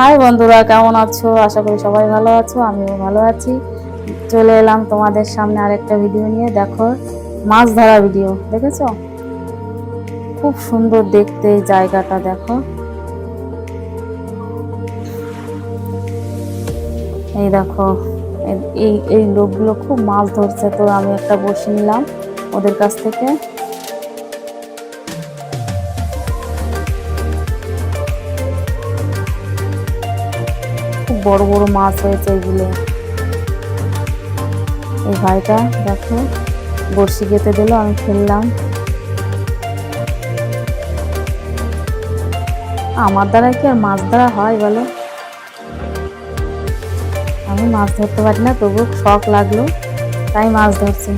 High বন্ধুরা, কেমন আছো? আশা করি সবাই ভালো আছো, আমিও ভালো আছি। চলে এলাম তোমাদের সামনে আরেকটা ভিডিও নিয়ে। দেখো, মাছ ধরা ভিডিও দেখেছ? খুব সুন্দর দেখতে এই জায়গাটা, দেখো। এই দেখো, এই এই লোকগুলো খুব মাছ ধরছে। তো আমি একটা বসে নিলাম ওদের কাছ থেকে। খুব বড় বড় মাছ হয়েছে এগুলো। এই ভাইটা, দেখো, বড়শি গেঁথে দিল, আমি ফেললাম। আমার দ্বারা কি আর মাছ ধরা হয় বলো? আমি মাছ ধরতে পারি না তবু শখ লাগল, তাই মাছ ধরছি।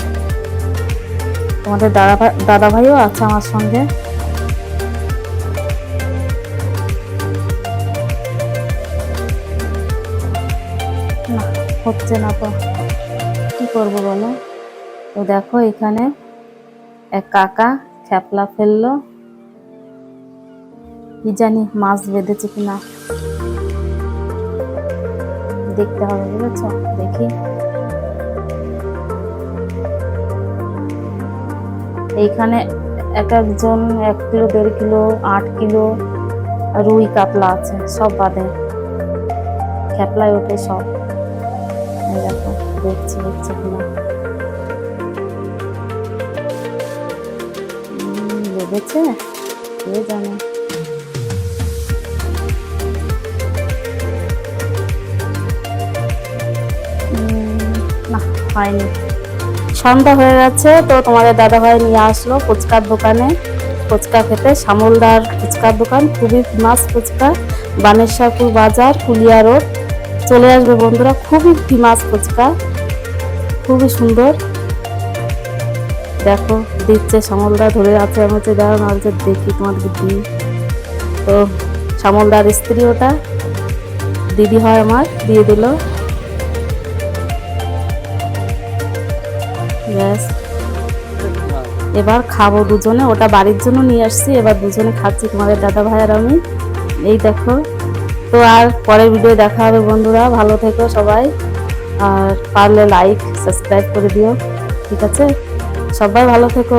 তোমাদের দাদা দাদা ভাইও আছে আমার সঙ্গে। না, হচ্ছে না তো। কি করব বলো? তো দেখো এখানে এক কাকা খেপলা ফেলল। কি জানি মাছ বেঁধেছে কিনা। দেখতে হবে, বুঝেছ? দেখি। এইখানে এক একজন এক কিলো, দেড় কিলো, আট কিলো রুই কাতলা আছে, সব বাদে খেপলায় ওঠে সব। দেখো দেখছি দেখছি কিনা লেগেছে কে জানে হয়নি সন্ধ্যা হয়ে গেছে, তো তোমাদের দাদা ভাই নিয়ে আসলো ফুচকার দোকানে। ফুচকা খেতে, শ্যামলদার ফুচকার দোকান, খুবই ফেমাস ফুচকা, বানেশ্বরপুর বাজার, কুলিয়া রোড। চলে আসবে বন্ধুরা। খুবই ফেমাস ফুচকা। খুবই সুন্দর। দেখো, দিচ্ছে শ্যামলদা ধরে আছে, আমি হচ্ছে দাঁড়ানো না হচ্ছে দেখি তোমার দিই তো, শ্যামলদার স্ত্রী ওটা। দিদি হয় আমার, দিয়ে দিল। এবার খাব দুজনে। ওটা বাড়ির জন্য নিয়ে আসছি, এবার দুজনে খাচ্ছি তোমাদের দাদা ভাই আর আমি। এই দেখো। তো আর পরের ভিডিও দেখা হবে বন্ধুরা। ভালো থেকো সবাই। আর পারলে লাইক সাবস্ক্রাইব করে দিও। ঠিক আছে? সবাই ভালো থেকো।